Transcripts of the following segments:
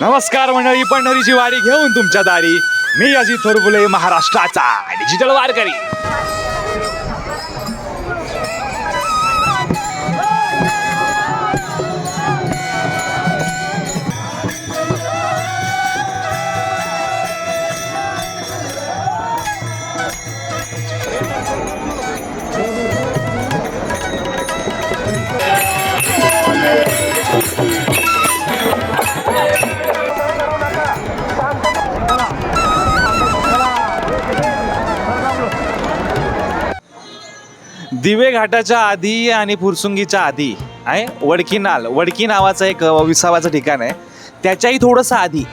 नमस्कार मंडळी पंढरीची वारी घेऊन तुमच्या दारी. मी अजित थोरफुले महाराष्ट्राचा. डिजिटल वारकरी. दिवे घाटाच्या आधी आणि फुरसुंगीच्या आधी आहे? वडकी नाल वडकी नावाचं एक विसावाचं ठिकाण आहे. त्याच्याही थोडंसं आधी.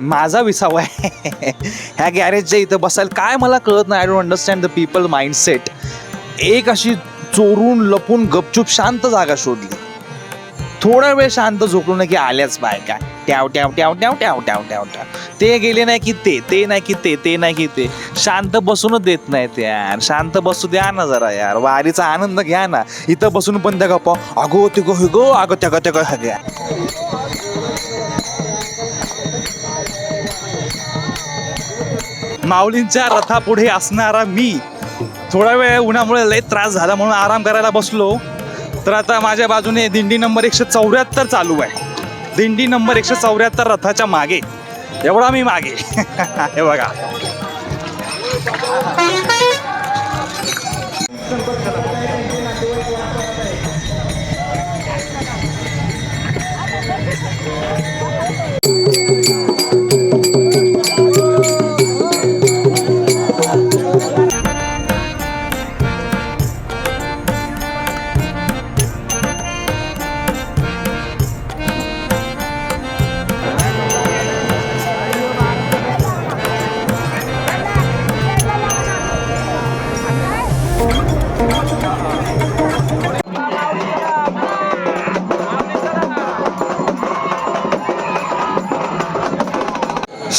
माझा विसावा आहे. ह्या गॅरेजच्या इथं बसायला काय मला कळत नाही. I don't understand the people mindset एक अशी चोरून लपून गपचूप शांत जागा शोधली. थोडा वेळ शांत झोपलो ना की आल्याच बाय काय. ट्याव ट्याव ट्याव ट्याव ट्याव ट्याव ट्याव ट्याव. ते गेले नाही की ते ते नाही की ते ते नाही की ते. शांत बसूनच देत नाहीत यार. शांत बसू द्या ना जरा यार. वारीचा आनंद घ्या ना. इथं बसून पण त्या गप्पा. अगो ते गो गो अगो त्या गो त्या गो घ्या माऊलींच्या रथापुढे असणारा मी. थोडा वेळ उन्हामुळे लय त्रास झाला म्हणून आराम करायला बसलो. तर आता माझ्या बाजूने दिंडी नंबर एकशे चौऱ्याहत्तर चालू आहे. दिंडी नंबर एकशे चौऱ्याहत्तर रथाच्या मागे. एवढा मी मागे. हे बघा.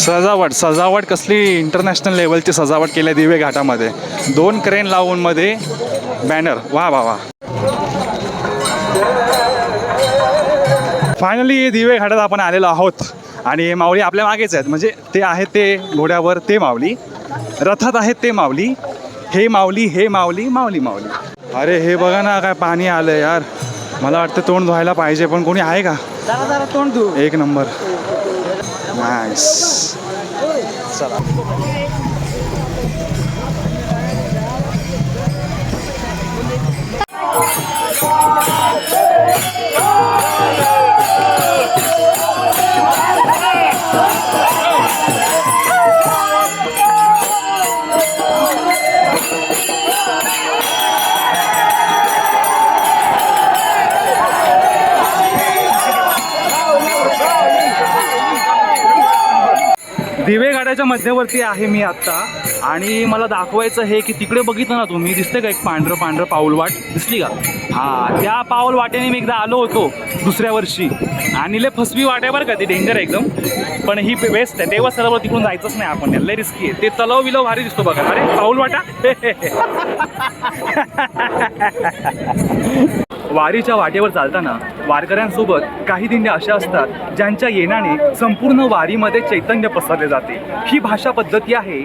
सजावट सजावट कसली इंटरनॅशनल लेवलची सजावट केली दिवे घाटामध्ये. दोन क्रेन लावून मध्ये बॅनर वा वा वा. फायनली दिवे घाटात आपण आलेलो आहोत. आणि माऊली आपल्या मागेच आहेत. म्हणजे ते आहेत ते घोड्यावर ते माऊली. रथात आहेत ते माऊली. हे माऊली हे माऊली माऊली माऊली. अरे हे बघा ना काय पाणी आलं यार. मला वाटतं तोंड धुवायला पाहिजे पण कोणी आहे का? तोंड धु. एक नंबर. Nice. Salam. Oh, गाड्याच्या मध्यवर्ती आहे मी आत्ता. आणि मला दाखवायचं हे की तिकडे बघितलं ना तुम्ही दिसते का एक पांढरं पांढरं पाऊलवाट दिसली का? हा त्या पाऊल वाटेने मी एकदा आलो होतो दुसऱ्या वर्षी. आणि लय फसवी वाटे बरं का ती डेंजर आहे एकदम. पण ही बेस्ट आहे तेव्हा सर्व तिकडून जायचंच नाही आपण लय रिस्की आहे. ते तलाव विलव भारी दिसतो बघा. अरे पाऊल वाटा? वारीच्या वाटेवर चालताना वारकऱ्यांसोबत काही दिंड्या अशा असतात ज्यांच्या येण्याने संपूर्ण वारीमध्ये चैतन्य पसरले जाते. ही भाषा पद्धती आहे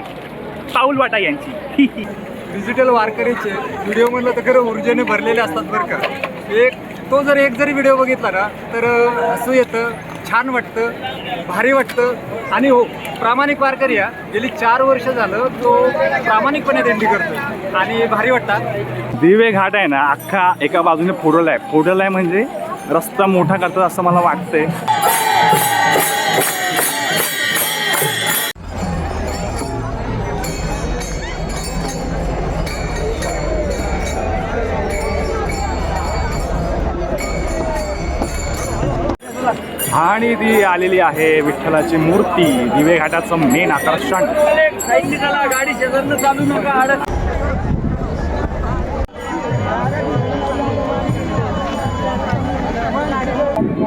पाऊलवाटा यांची. डिजिटल वारकरीचे व्हिडिओ म्हणलं तर खरं ऊर्जेने भरलेले असतात बरं का. एक तो जर एक जरी व्हिडिओ बघितला ना तर असं येतं छान वाटतं भारी वाटतं. आणि हो प्रामाणिक वारकरी गेली चार वर्ष झालं तो प्रामाणिकपणे दिंडी करतो आणि भारी वाटतात. दिवे घाट आहे ना अख्खा एका बाजूने फोडल आहे. फोडल आहे म्हणजे रस्ता मोठा करतात असं मला वाटतंय. आणि ती आलेली आहे विठ्ठलाची मूर्ती. दिवे घाटाचं मेन आकर्षण. गाडी शेजारनं चालू नका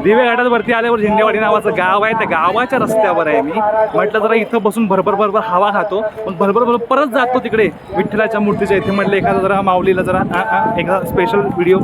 दिवे घाटात वरती आल्यावर झेंडेवाडी नावाचं गाव आहे. त्या गावाच्या रस्त्यावर आहे मी. म्हटलं जरा इथं बसून भरभर भरभर हवा खातो. पण भरभर भरभर परत जातो तिकडे. विठ्ठलाच्या मूर्तीच्या इथे म्हटलं एखादा जरा माऊलीला जरा एखादा स्पेशल व्हिडिओ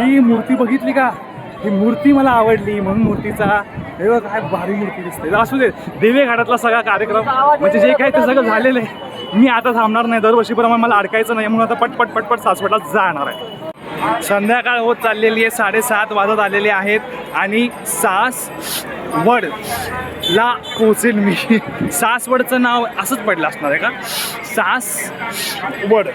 ही मूर्ती बघितली का? ही मूर्ती मला आवडली म्हणून मूर्तीचा. हे बघ काय भारी मूर्ती दिसते. असू दे. देवे घाटातला सगळा कार्यक्रम. म्हणजे जे काही ते सगळं झालेलं आहे मी आता थांबणार नाही. दरवर्षीप्रमाणे मला अडकायचं नाही म्हणून आता पटपट पटपट सासवडला जाणार आहे. संध्याकाळ होत चाललेली आहे साडेसात वाजत आलेले आहेत आणि सास वड ला पोचेल मी. सासवडचं नाव असंच पडलं असणार आहे का? सास वड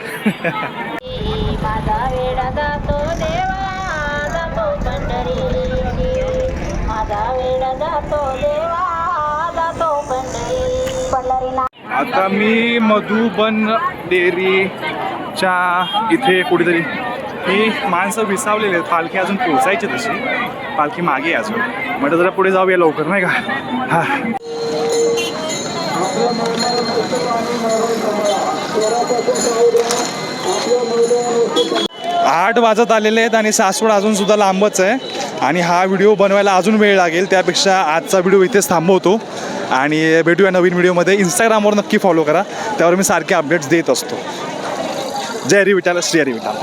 जातो देवा जातो पंढरी आता मी मधुबन डेअरीच्या इथे कुठेतरी ही माणसं विसावलेली आहेत. पालखी अजून पोचायची तशी. पालखी मागे अजून. म्हटलं जरा पुढे जाऊया लवकर नाही का? हा. आठ वाजत आलेले आहेत आणि सासवड अजून सुद्धा लांबच आहे. आणि हा व्हिडिओ बनवायला अजून वेळ लागेल त्यापेक्षा आजचा व्हिडिओ इथेच थांबवतो. आणि भेटूया नवीन व्हिडिओमध्ये. इंस्टाग्रामवर नक्की फॉलो करा. त्यावर मी सारखे अपडेट्स देत असतो. जय हरी विठाल श्री हरी विठाल